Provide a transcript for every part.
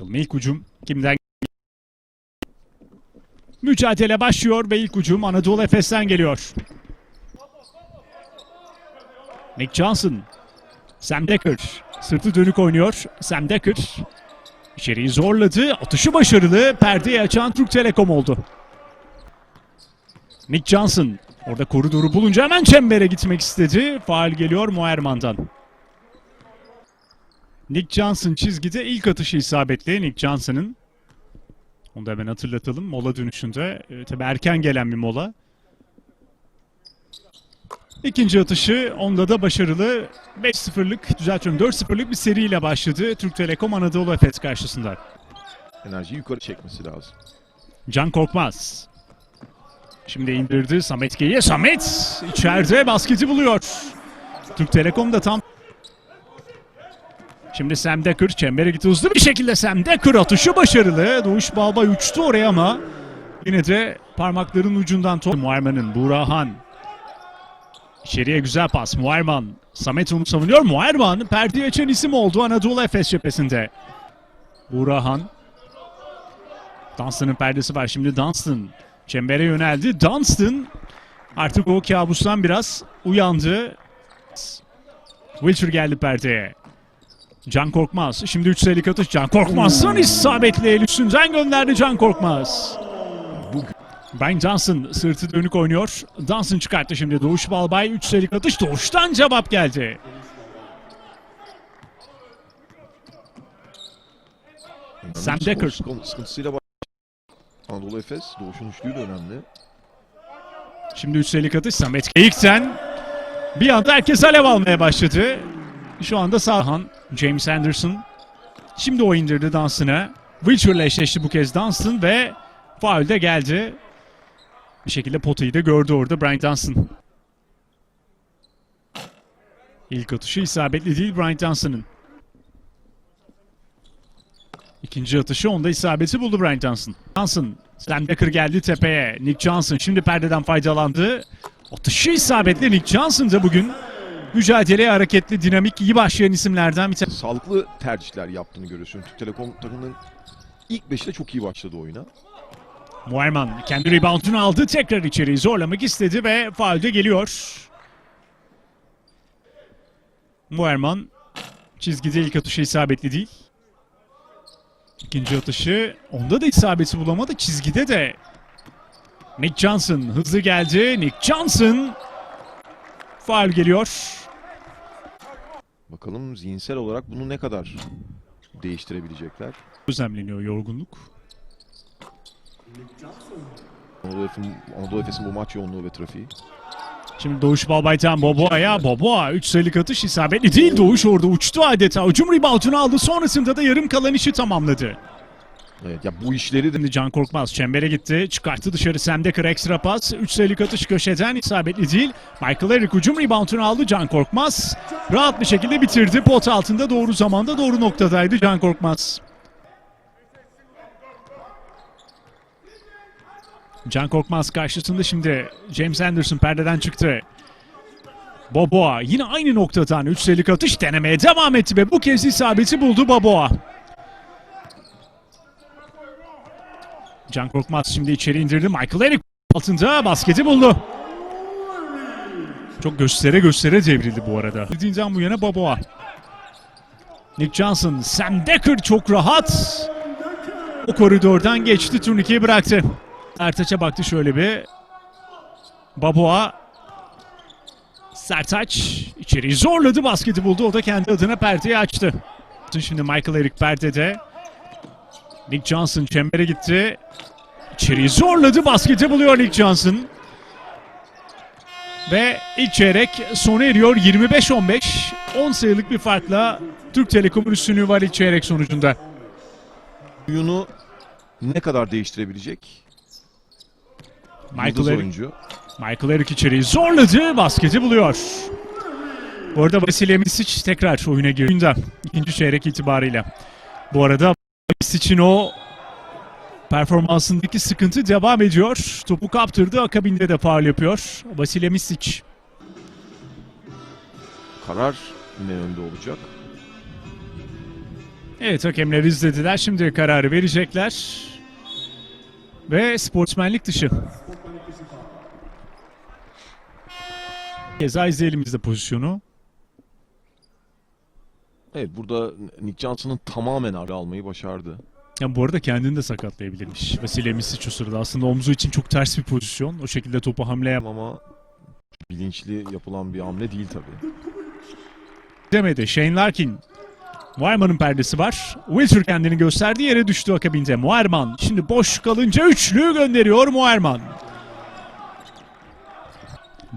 Bakalım ilk hücum kimden? Mücadele başlıyor ve ilk hücum Anadolu Efes'ten geliyor. Nick Johnson. Sam Decker. Sırtı dönük oynuyor. Sam Decker. İçeriği zorladı. Atışı başarılı. Perdeyi açan Türk Telekom oldu. Nick Johnson. Orada koridoru bulunca hemen çembere gitmek istedi. Faal geliyor Muerman'dan. Nick Johnson çizgide ilk atışı isabetli Nick Johnson'ın. Onu da hemen hatırlatalım. Mola dönüşünde. E, tabii erken gelen bir mola. İkinci atışı onda da başarılı. 5-0'lık, düzeltiyorum 4-0'lık bir seriyle başladı. Türk Telekom Anadolu Efes karşısında. Enerjiyi yukarı çekmesi lazım. Can Korkmaz. Şimdi indirdi Samet Geyi'ye. Samet içeride basketi buluyor. Türk Telekom da tam Şimdi Sam Decker çembere gitti hızlı bir şekilde Sam Decker atışı başarılı. Doğuş Balbay uçtu oraya ama yine de parmakların ucundan top. Muayman'ın Burahan. İçeriye güzel pas. Muayman. Samet onu savunuyor. Muayman perdeyi açan isim oldu Anadolu Efes cephesinde. Burahan. Dunstan'ın perdesi var. Şimdi Dunstan çembere yöneldi. Dunstan artık o kabustan biraz uyandı. Wilcher geldi perdeye. Can Korkmaz. Şimdi 3 sayılık atış. Can Korkmaz'dan isabetli el üstünden gönderdi Can Korkmaz. Ben Johnson sırtı dönük oynuyor. Johnson çıkarttı şimdi. Doğuş Balbay 3 sayılık atış. Doğuş'tan cevap geldi. Sam Decker. sıkıntısıyla Anadolu Efes, Doğuş'un üçlüğü de önemli. Şimdi 3 sayılık atış. Samet Keyik'ten bir anda herkes alev almaya başladı. Şu anda Sahan, James Anderson. Şimdi o indirdi dansını. Wilcher'la eşleşti bu kez Dunstan ve faul de geldi. Bir şekilde potayı da gördü orada Brian Dunstan. İlk atışı isabetli değil Brian Dunstan'ın. İkinci atışı onda isabeti buldu Brian Johnson. Johnson, Sam Decker geldi tepeye. Nick Johnson şimdi perdeden faydalandı. Atışı isabetli Nick Johnson da bugün mücadeleye hareketli, dinamik, iyi başlayan isimlerden bir tanesi. Sağlıklı tercihler yaptığını görüyorsun. Türk Telekom takımının ilk beşte çok iyi başladı oyuna. Muayman kendi reboundunu aldı. Tekrar içeriği zorlamak istedi ve faul de geliyor. Muayman çizgide ilk atışı isabetli değil. İkinci atışı onda da isabeti bulamadı. Çizgide de Nick Johnson hızlı geldi. Nick Johnson faul geliyor. Bakalım zihinsel olarak bunu ne kadar değiştirebilecekler. Gözlemleniyor yorgunluk. Anadolu Efes'in, Anadolu Efes'in bu maç yoğunluğu ve trafiği. Şimdi Doğuş Balbay'dan Boboa'ya. Boboa 3 sayılık atış isabetli değil. Doğuş orada uçtu adeta. Hücum reboundunu aldı. Sonrasında da yarım kalan işi tamamladı. Evet ya bu işleri de Şimdi Can Korkmaz çembere gitti. Çıkarttı dışarı Sam ekstra pas. 3 sayılık atış köşeden isabetli değil. Michael Eric hücum reboundunu aldı. Can Korkmaz rahat bir şekilde bitirdi. Pot altında doğru zamanda doğru noktadaydı Can Korkmaz. Can Korkmaz karşısında şimdi James Anderson perdeden çıktı. Boboa yine aynı noktadan 3 sayılık atış denemeye devam etti ve bu kez isabeti buldu Boboa. Can Korkmaz şimdi içeri indirdi. Michael Eric altında basketi buldu. Çok göstere göstere devrildi bu arada. Bildiğinden bu yana Boboa. Nick Johnson, Sam Decker çok rahat. O koridordan geçti, turnikeyi bıraktı. Ertaç'a baktı şöyle bir. Baboa. Sertaç içeriği zorladı, basketi buldu. O da kendi adına perdeyi açtı. Şimdi Michael Eric perdede. Nick Johnson çembere gitti. İçeriği zorladı. Basketi buluyor Nick Johnson. Ve ilk çeyrek sona eriyor. 25-15. 10 sayılık bir farkla Türk Telekom'un üstünlüğü var ilk çeyrek sonucunda. oyunu ne kadar değiştirebilecek? Michael Yıldız Eric, oyuncu. Michael Eric içeriği zorladı. Basketi buluyor. Bu arada Vasilya Misic tekrar oyuna girdi. ikinci çeyrek itibarıyla. Bu arada Misic'in o performansındaki sıkıntı devam ediyor. Topu kaptırdı. Akabinde de faul yapıyor. Vasilya Misic. Karar yine önde olacak. Evet hakemler izlediler. Şimdi kararı verecekler. Ve sportsmenlik dışı. Keza izleyelim biz de pozisyonu. Evet burada Nick Johnson'ın tamamen arı almayı başardı. Ya bu arada kendini de sakatlayabilirmiş. Vasile Misic o sırada. Aslında omzu için çok ters bir pozisyon. O şekilde topu hamle Ama bilinçli yapılan bir hamle değil tabii. demedi. Shane Larkin. Muayman'ın perdesi var. Wilter kendini gösterdiği yere düştü akabinde. Muayman şimdi boş kalınca üçlüyü gönderiyor Muayman.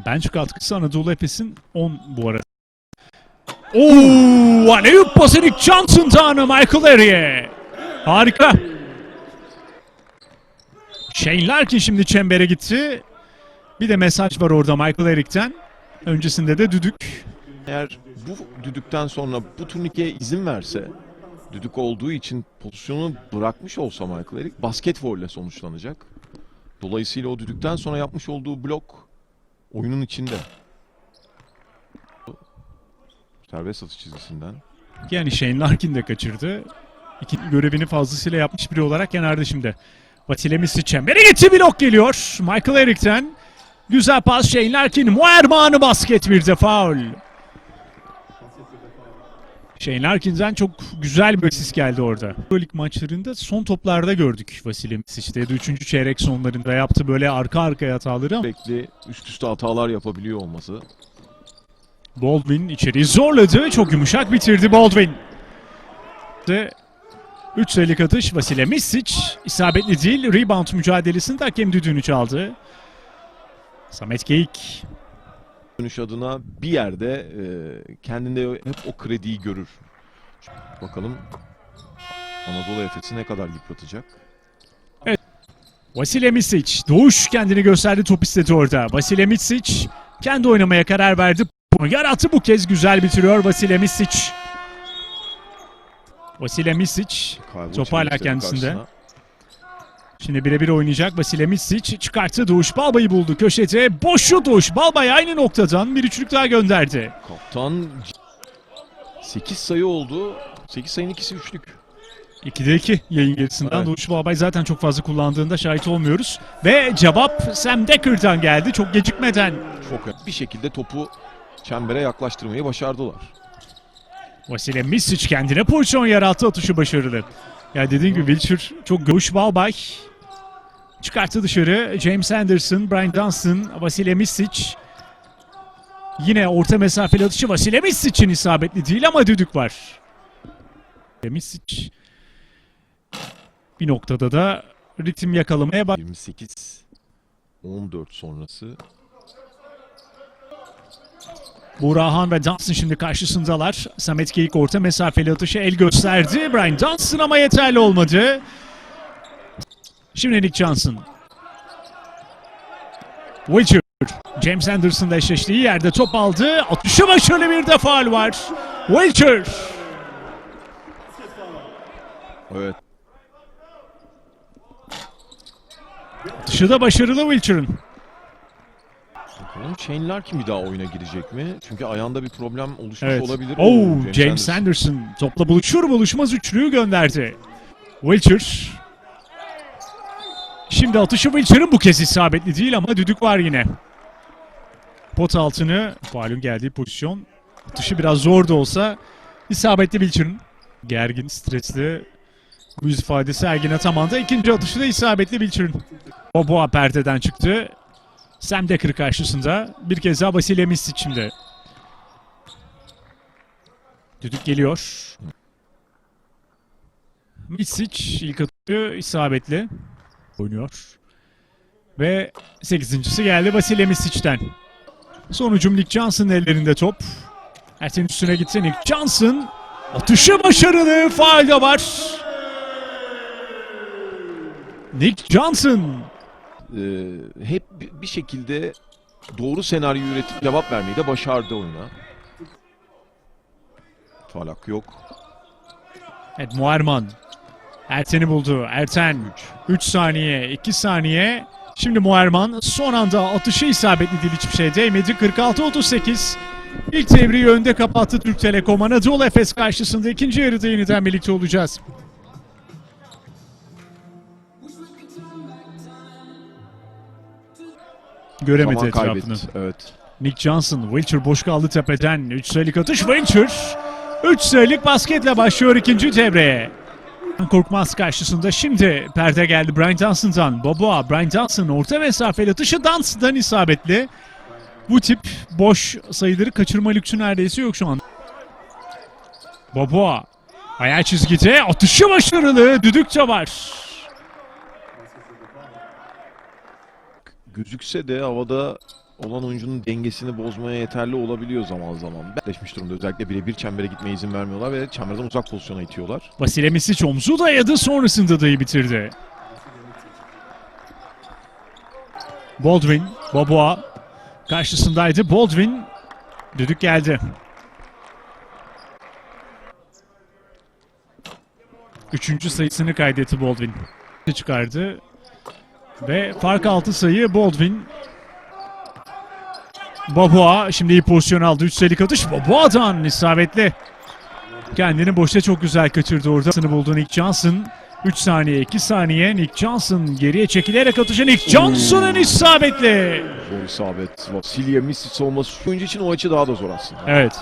Bench katkısı Anadolu Efes'in 10 bu arada. Ooo! Aleyup pası Nick Johnson'dan Michael Harry'e. Harika. Shane Larkin şimdi çembere gitti. Bir de mesaj var orada Michael Erik'ten. Öncesinde de düdük. Eğer bu düdükten sonra bu turnikeye izin verse düdük olduğu için pozisyonu bırakmış olsa Michael Eric basket foul sonuçlanacak. Dolayısıyla o düdükten sonra yapmış olduğu blok oyunun içinde. Serbest atış çizgisinden. Yani Shane Larkin de kaçırdı. İki görevini fazlasıyla yapmış biri olarak kenarda şimdi. Vasile Misic çembere gitti blok geliyor. Michael Erik'ten. Güzel pas Shane Larkin. Muerman'ı basket bir de faul. Shane Larkin'den çok güzel bir asist geldi orada. Euroleague maçlarında son toplarda gördük Vasile Misic'te ya da 3. çeyrek sonlarında yaptı böyle arka arkaya hataları ama Sürekli üst üste hatalar yapabiliyor olması. Baldwin içeriği zorladı. Çok yumuşak bitirdi Baldwin. De 3 sayılık atış Vasile Misic isabetli değil. Rebound mücadelesinde hakem düdüğünü çaldı. Samet Geyik. Dönüş adına bir yerde e, kendinde hep o krediyi görür. Bakalım Anadolu Efes'i ne kadar yıpratacak. Vasile Misic. Doğuş kendini gösterdi top istedi orada. Vasile Misic kendi oynamaya karar verdi. Yarattı bu kez güzel bitiriyor Vasile Misic. Vasile Misic Top hala kendisinde. karşısına. Şimdi birebir oynayacak Vasile Misic çıkarttı Doğuş Balbay'ı buldu köşede. Boşu Doğuş Balbay aynı noktadan bir üçlük daha gönderdi. Kaptan 8 sayı oldu. 8 sayının ikisi üçlük. 2'de 2 yayın gerisinden Evet. Doğuş Balbay zaten çok fazla kullandığında şahit olmuyoruz. Ve cevap Sam Decker'dan geldi çok gecikmeden. Çok. Bir şekilde topu çembere yaklaştırmayı başardılar. Vasile Misic kendine pozisyon yarattı atışı başarılı. Ya dediğim gibi Wilshire çok Doğuş Balbay çıkarttı dışarı. James Anderson, Brian Dunstan, Vasile Misic. Yine orta mesafeli atışı Vasile Misic'in isabetli değil ama düdük var. Misic bir noktada da ritim yakalamaya bak. 28 14 sonrası Burhan ve Dunstan şimdi karşısındalar. Samet Geyik orta mesafeli atışı el gösterdi. Brian Dunstan ama yeterli olmadı. Şimdi Nick Johnson. Wilcher. James Anderson'la eşleştiği yerde top aldı. Atışı başarılı bir de faul var. Wilcher. Evet. Atışı da başarılı Wilcher'ın. Bakalım Shane Larkin bir daha oyuna girecek mi? Çünkü ayağında bir problem oluşmuş Evet. olabilir. Oo, James, Anderson. topla buluşur buluşmaz üçlüyü gönderdi. Wilcher. Şimdi atışı Wilcher'ın bu kez isabetli değil ama düdük var yine. Pot altını faulün geldiği pozisyon. Atışı biraz zor da olsa isabetli Wilcher'ın. Gergin, stresli yüz ifadesi Ergin Ataman'da. ikinci atışı da isabetli Wilcher'ın. Boboa perdeden çıktı. Sam Decker karşısında. Bir kez daha Vasile Misic şimdi. Düdük geliyor. Misic ilk atıyor isabetli. Oynuyor. Ve 8.si geldi Vasile Misic'ten. Sonucum Nick Johnson'ın ellerinde top. Erten üstüne gitti Nick Johnson. Atışı başarılı. Faal var. Nick Johnson. Ee, hep bi- bir şekilde doğru senaryo üretip cevap vermeyi de başardı oyuna. Falak yok. Evet Muarman. Erten'i buldu. Erten 3 saniye, 2 saniye. Şimdi Muarman son anda atışı isabetli değil hiçbir şey değmedi. 46-38 İlk devreyi önde kapattı Türk Telekom. Anadolu Efes karşısında ikinci yarıda yeniden birlikte olacağız. Göremedi Zaman etrafını. Evet. Nick Johnson, Wilcher boş kaldı tepeden. 3 sayılık atış Wilcher. 3 sayılık basketle başlıyor ikinci devreye. Korkmaz karşısında şimdi perde geldi Brian Johnson'dan. Boboa, Brian Johnson orta mesafeli atışı Dunson'dan isabetli. Bu tip boş sayıları kaçırma lüksü neredeyse yok şu an. Boboa ayağı çizgide atışı başarılı. Düdük de var. Gözükse de havada olan oyuncunun dengesini bozmaya yeterli olabiliyor zaman zaman. Bekleşmiş durumda özellikle birebir çembere gitmeye izin vermiyorlar ve çemberden uzak pozisyona itiyorlar. Vasile Misic omzu dayadı sonrasında dayı bitirdi. Baldwin, Boboa karşısındaydı. Baldwin düdük geldi. Üçüncü sayısını kaydetti Baldwin. Çıkardı. Ve fark altı sayı Baldwin. Boboa şimdi iyi pozisyon aldı. Üç sayılık atış Boboa'dan isabetli. Kendini boşta çok güzel kaçırdı orada. Sını buldu Nick Johnson. 3 saniye 2 saniye Nick Johnson geriye çekilerek atışı Nick Johnson'ın isabetli. Zor isabet. Vasilya Misic olması şu oyuncu için o açı daha da zor aslında. Evet.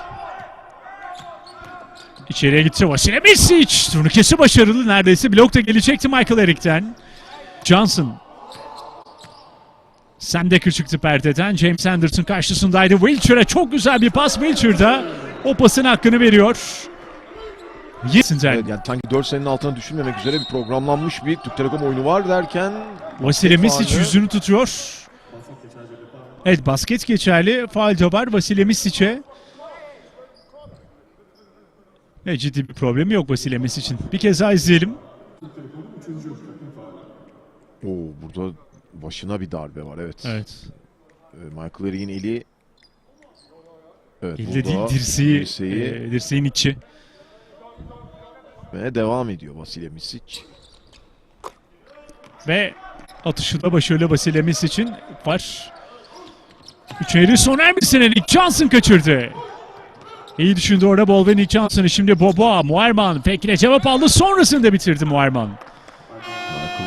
İçeriye gitti Vasile Misic. Turnukesi başarılı neredeyse. Blok da gelecekti Michael Erik'ten. Johnson. Sam Decker çıktı perdeden. James Anderson karşısındaydı. Wilcher'e çok güzel bir pas. Wilcher da o pasın hakkını veriyor. Yesinden. Evet, yani sanki 4 senenin altına düşünmemek üzere bir programlanmış bir Türk Telekom oyunu var derken Vasile Misic yüzünü tutuyor. Evet basket geçerli. Faal var Vasile Misic'e. Evet, ciddi bir problemi yok Vasile Misic'in. Bir kez daha izleyelim. Oo, burada başına bir darbe var evet. Evet. Ee, Michael Erik'in eli Evet, Elde değil dirseği, dirseği e, dirseğin içi. ve devam ediyor Vasilya Misic. Ve atışı da başarılı Vasile Misic'in var. Üçeri son ermesine Nick Johnson kaçırdı. İyi düşündü orada Bol ve Nick Johnson'ı. Şimdi Boba, Muerman pekine cevap aldı. Sonrasında bitirdi Muerman.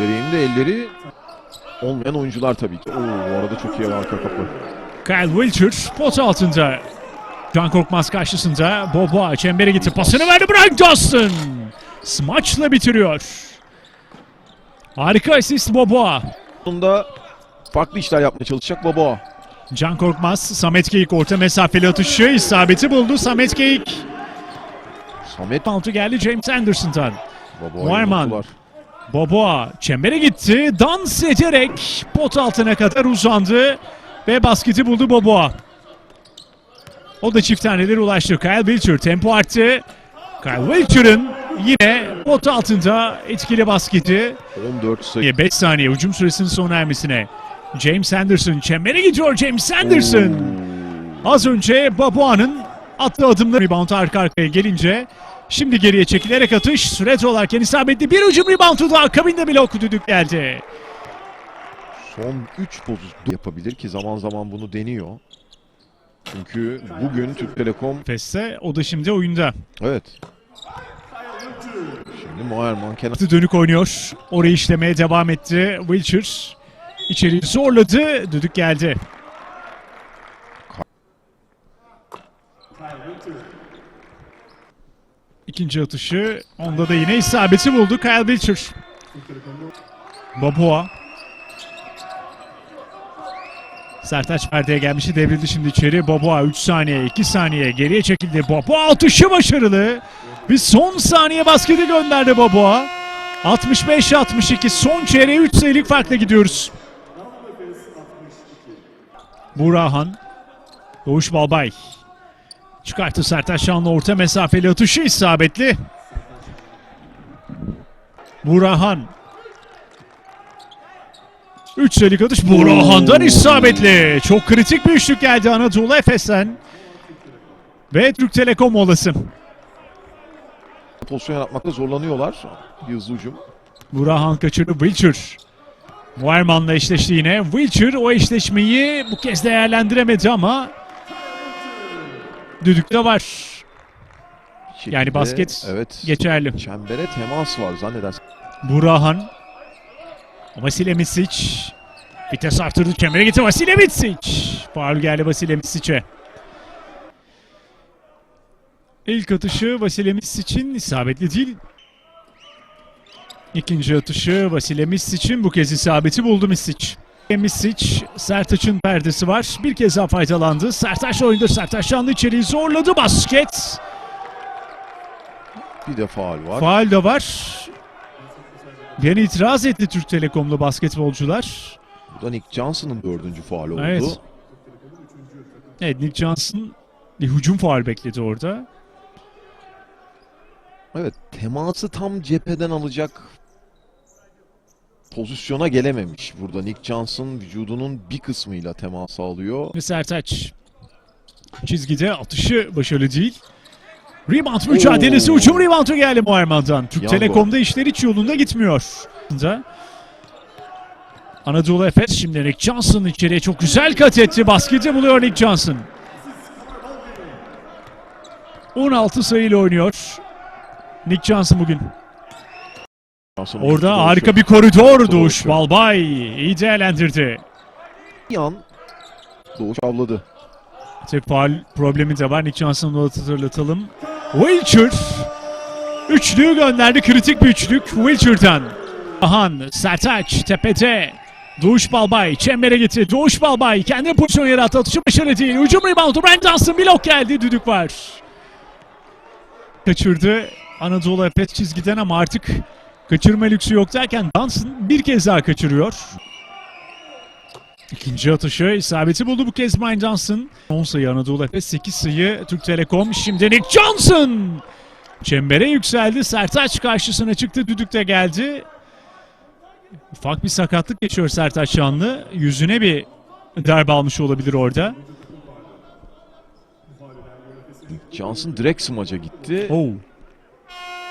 Michael de elleri olmayan oyuncular tabii ki. Oo, bu arada çok iyi arka kapı. Kyle Wilcher pot altında. Can Korkmaz karşısında. Boba çembere gitti. Pasını verdi Brian Johnston. Smaçla bitiriyor. Harika asist Boba. Sonunda farklı işler yapmaya çalışacak Baba. Can Korkmaz, Samet Geyik orta mesafeli atışı isabeti buldu. Samet Geyik. Samet Altı geldi James Anderson'dan. Baba Muayman. Boboa çembere gitti. Dans ederek pot altına kadar uzandı. Ve basketi buldu Boboa. O da çift taneleri ulaştı. Kyle Wilcher tempo arttı. Kyle Wilcher'ın yine pot altında etkili basketi. 14 sayı. 5 saniye hücum süresinin sona ermesine. James Anderson çembere gidiyor James Anderson. Az önce Babua'nın attığı adımla rebound arka arkaya gelince şimdi geriye çekilerek atış süre olarken isabetli bir hücum reboundu da akabinde blok düdük geldi. Son 3 pozisyon yapabilir ki zaman zaman bunu deniyor. Çünkü bugün Türk Telekom Feste o da şimdi oyunda. evet. Şimdi Muayerman kenar dönük oynuyor. Orayı işlemeye devam etti. Wilcher içeriği zorladı. Düdük geldi. İkinci atışı. Onda da yine isabeti buldu Kyle Wilcher. Babua. Sertaç perdeye gelmişti devrildi şimdi içeri. Babua 3 saniye 2 saniye geriye çekildi. Babua atışı başarılı. Bir son saniye basketi gönderdi Babua. 65-62 son çeyreğe 3 sayılık farkla gidiyoruz. Burahan. Doğuş Balbay. Çıkarttı Sertaç Şanlı orta mesafeli atışı isabetli. Burahan. 3 sayılık atış Burahan'dan isabetli. Çok kritik bir üçlük geldi Anadolu Efes'ten. Ve Türk Telekom molası. pozisyon yaratmakta zorlanıyorlar. Hızlı hücum. Burahan kaçırdı Wilcher. Muerman'la eşleşti yine. Wilcher o eşleşmeyi bu kez değerlendiremedi ama düdükte var. Şekilde- Yani basket evet. Geçerli. Çembere temas var zannedersem. Burahan. Vasile Misic. Vites arttırdı. Kemere gitti Vasile Misic. Faul geldi Vasile Misic'e. İlk atışı Vasile Misic'in isabetli değil. İkinci atışı Vasile Misic'in bu kez isabeti buldu Misic. Misic, Sertaç'ın perdesi var. Bir kez daha faydalandı. Sertaç oyunda. Sertaç yandı içeriği zorladı. Basket. Bir de faal var. Faal de var. Yani itiraz etti Türk Telekom'da basketbolcular. Bu da Nick Johnson'ın dördüncü faal oldu. Evet. Evet Nick Johnson bir hücum faal bekledi orada. Evet, teması tam cepheden alacak pozisyona gelememiş. Burada Nick Johnson vücudunun bir kısmıyla temas alıyor. Ve Sertaç çizgide atışı başarılı değil. Rebound mücadelesi Oo. hücum reboundu geldi Muharman'dan. Türk Yango. Telekom'da işler hiç yolunda gitmiyor. Anadolu Efes şimdi Nick Johnson içeriye çok güzel kat etti. Basketi buluyor Nick Johnson. 16 sayıyla oynuyor. Nick Johnson bugün. Orada harika bir koridor Doğuş. Balbay iyi değerlendirdi. Bir an Doğuş avladı. Tek faal problemi de var. Nick Johnson'ı da hatırlatalım. Wilcher üçlüğü gönderdi. Kritik bir üçlük Wilcher'dan. Ahan, Sertaç tepede. Doğuş Balbay çembere gitti. Doğuş Balbay kendi pozisyon yarattı. Atışı başarılı değil. Hücum reboundu. Brent Johnson blok geldi. Düdük var. Kaçırdı Anadolu Efes çizgiden ama artık kaçırma lüksü yok derken Johnson bir kez daha kaçırıyor. İkinci atışı isabeti buldu bu kez Brian Johnson. 10 sayı Anadolu Efes, 8 sayı Türk Telekom. Şimdi Nick Johnson! Çembere yükseldi. Sertaç karşısına çıktı. Düdük de geldi. Ufak bir sakatlık geçiyor Sertaç Şanlı. Yüzüne bir darbe almış olabilir orada. Johnson direkt smaca gitti Oh.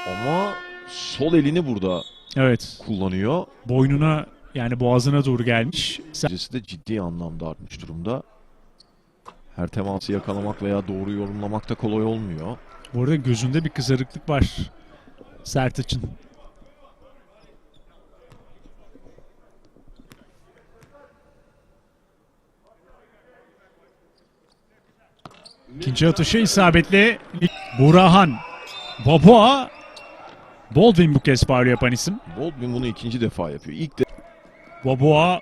ama sol elini burada Evet. kullanıyor. Boynuna yani boğazına doğru gelmiş. Derecesi de ciddi anlamda artmış durumda. Her teması yakalamak veya doğru yorumlamak da kolay olmuyor. Bu arada gözünde bir kızarıklık var. Sertaç'ın. İkinci atışı isabetli. Burahan. Boboa. Baldwin bu kez faul yapan isim. Baldwin bunu ikinci defa yapıyor. İlk de Boboa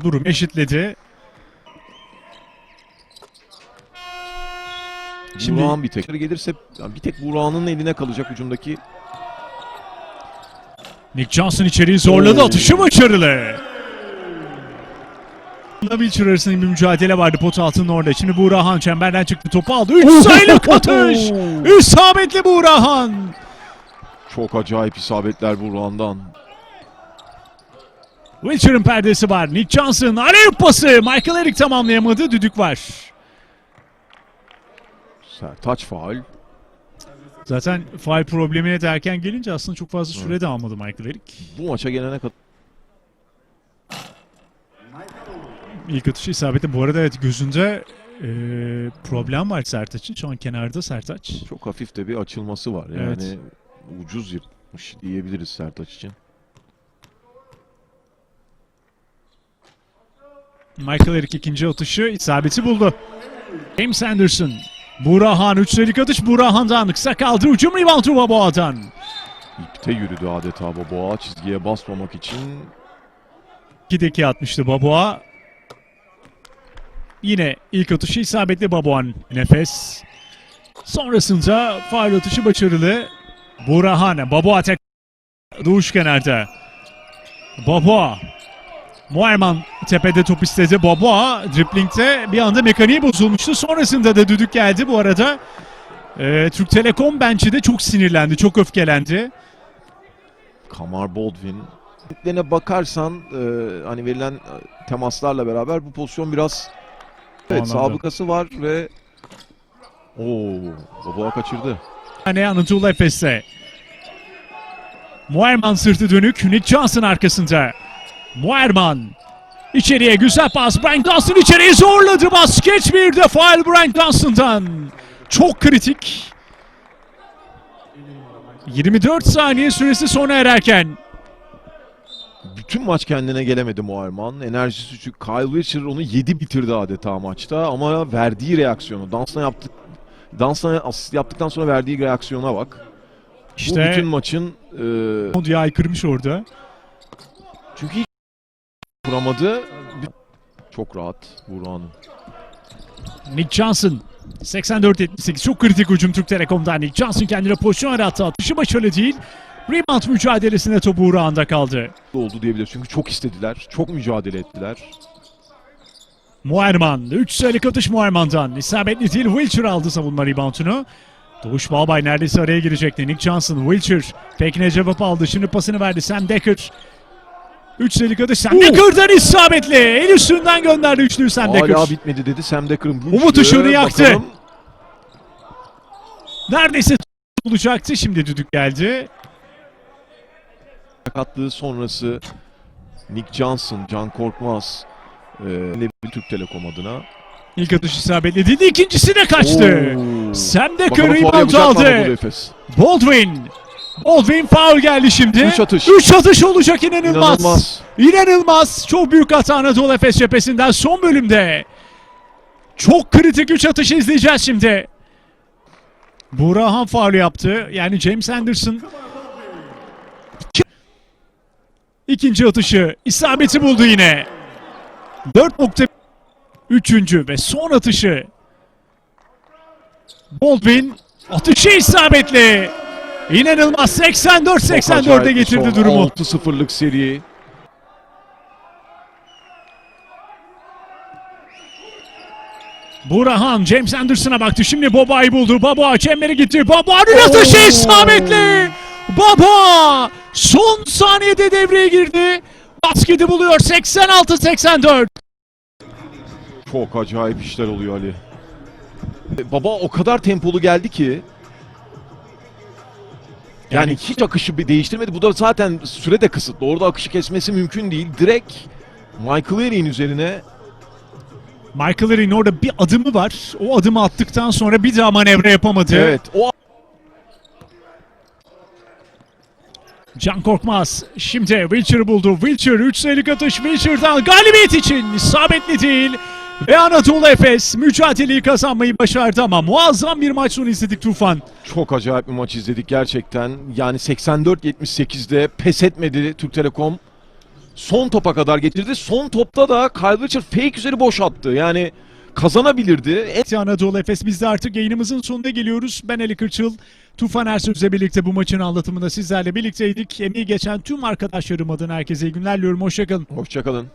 durum eşitledi. Şimdi- Burak'ın bir tek gelirse yani bir tek Burak'ın eline kalacak ucundaki Nick Johnson içeriği zorladı. Oo. Atışı başarılı. Wilcher arasında bir mücadele vardı pot altının orada. Şimdi Buğrahan çemberden çıktı. Topu aldı. 3 sayılık atış. İsabetli Buğrahan. Çok acayip isabetler Burak'ından. Wilcher'ın perdesi var. Nick Johnson arayüp pası. Michael Eric tamamlayamadı. Düdük var. Sertaç faul. Zaten faal problemine derken gelince aslında çok fazla süre de almadı Michael Eric. Bu maça gelene kadar İlk atışı isabetli. Bu arada evet gözünde e, problem var Sertaç'ın. Şu an kenarda Sertaç. çok hafif de bir açılması var. Yani Evet. Ucuz yırtmış diyebiliriz Sertaç için. Michael Eric ikinci atışı isabeti buldu. James Anderson. Burahan üçlük atış Burahan'dan kısa kaldı. Hücum reboundu Baboğa'dan. İpte yürüdü adeta Boğa çizgiye basmamak için. 2'deki atmıştı Baboğa. Yine ilk atışı isabetli Baboğan. Nefes. Sonrasında faul atışı başarılı. Burahan. Baboğa tek. Doğuş kenarda. Baboğa. Muayman tepede top istedi. Baboğa driplingde bir anda mekaniği bozulmuştu. Sonrasında da düdük geldi. Bu arada e, Türk Telekom bench'i de çok sinirlendi. Çok öfkelendi. Kamar Baldwin. Netlerine bakarsan e, hani verilen e, temaslarla beraber bu pozisyon biraz evet Anladım. sabıkası var ve Oo, Boğa kaçırdı. Tane Anadolu Efes'te. Muerman sırtı dönük. Nick Johnson arkasında. Muerman. içeriye güzel pas. Brian Johnson içeriye zorladı. Basket bir de faal Brian Johnson'dan. çok kritik. 24 saniye süresi sona ererken Bütün maç kendine gelemedi Muharman. Enerjisi düşük. Kyle Richard onu 7 bitirdi adeta maçta ama verdiği reaksiyonu, dansla yaptık dansla asist yaptıktan sonra verdiği reaksiyona bak. Bu işte bütün maçın e, diye aykırmış orada. çünkü hiç kuramadı. Çok rahat Burak'ın. Nick Johnson 84-78 çok kritik hücum Türk Telekom'dan Nick Johnson kendine pozisyon yarattı. Atışı başarılı değil. Rebound mücadelesinde topu Uğrağan'da kaldı. oldu diyebiliriz. Çünkü çok istediler. Çok mücadele ettiler. Muerman 3 sayılık atış Muerman'dan. İsabetli değil Wilcher aldı savunma reboundunu. Doğuş Balbay neredeyse araya girecekti. Nick Johnson, Wilcher Pekin'e cevap aldı. Şimdi pasını verdi Sam Decker. 3 sayılık atış Sam Decker'dan isabetli. El üstünden gönderdi üçlüyü Sam Decker. Hala bitmedi dedi. Sam Decker'ın Umut ışığını yaktı. Bakalım. Neredeyse olacaktı. Şimdi düdük geldi. sakatlığı sonrası Nick Johnson, Can Korkmaz e, Levi Türk Telekom adına. İlk atış isabetli değildi. İkincisi de kaçtı. Oo. Sam Bakalım faul rebound aldı. Baldwin. Baldwin foul geldi şimdi. Üç atış. 3 atış olacak inanılmaz. İnanılmaz. İnanılmaz. Çok büyük hata Anadolu Efes cephesinden son bölümde. Çok kritik 3 atış izleyeceğiz şimdi. Burhan faul yaptı. Yani James Anderson İki- ikinci atışı isabeti buldu yine. 4 nokta üçüncü ve son atışı. Baldwin atışı isabetli. İnanılmaz 84-84'e Acayip bir getirdi durumu. 6-0'lık seri. Burhan James Anderson'a baktı. Şimdi Boba'yı buldu. Baba çemberi gitti. Baba'nın atışı isabetli. Baba son saniyede devreye girdi. Basketi buluyor 86-84. Çok acayip işler oluyor Ali. Baba o kadar tempolu geldi ki yani, Yani- hiç akışı bir değiştirmedi. Bu da zaten süre de kısıtlı. Orada akışı kesmesi mümkün değil. Direkt Michael Erik'in üzerine Michael Erik'in orada bir adımı var. O adımı attıktan sonra bir daha manevra yapamadı. evet o Can Korkmaz şimdi Wilcher'ı buldu. Wilcher 3 sayılık atış Wilcher'dan galibiyet için isabetli değil. Ve Anadolu Efes mücadeleyi kazanmayı başardı ama muazzam bir maç sonu izledik Tufan. Çok acayip bir maç izledik gerçekten. Yani 84-78'de pes etmedi Türk Telekom. Son topa kadar getirdi. Son topta da Kyle Richard fake üzeri boş attı. Yani kazanabilirdi. Anadolu Efes biz de artık yayınımızın sonuna geliyoruz. Ben Ali Kırçıl, Tufan Ersöz'le birlikte bu maçın anlatımında sizlerle birlikteydik. Emeği geçen tüm arkadaşlarım adına herkese iyi günler diliyorum. Hoşçakalın. Hoşçakalın.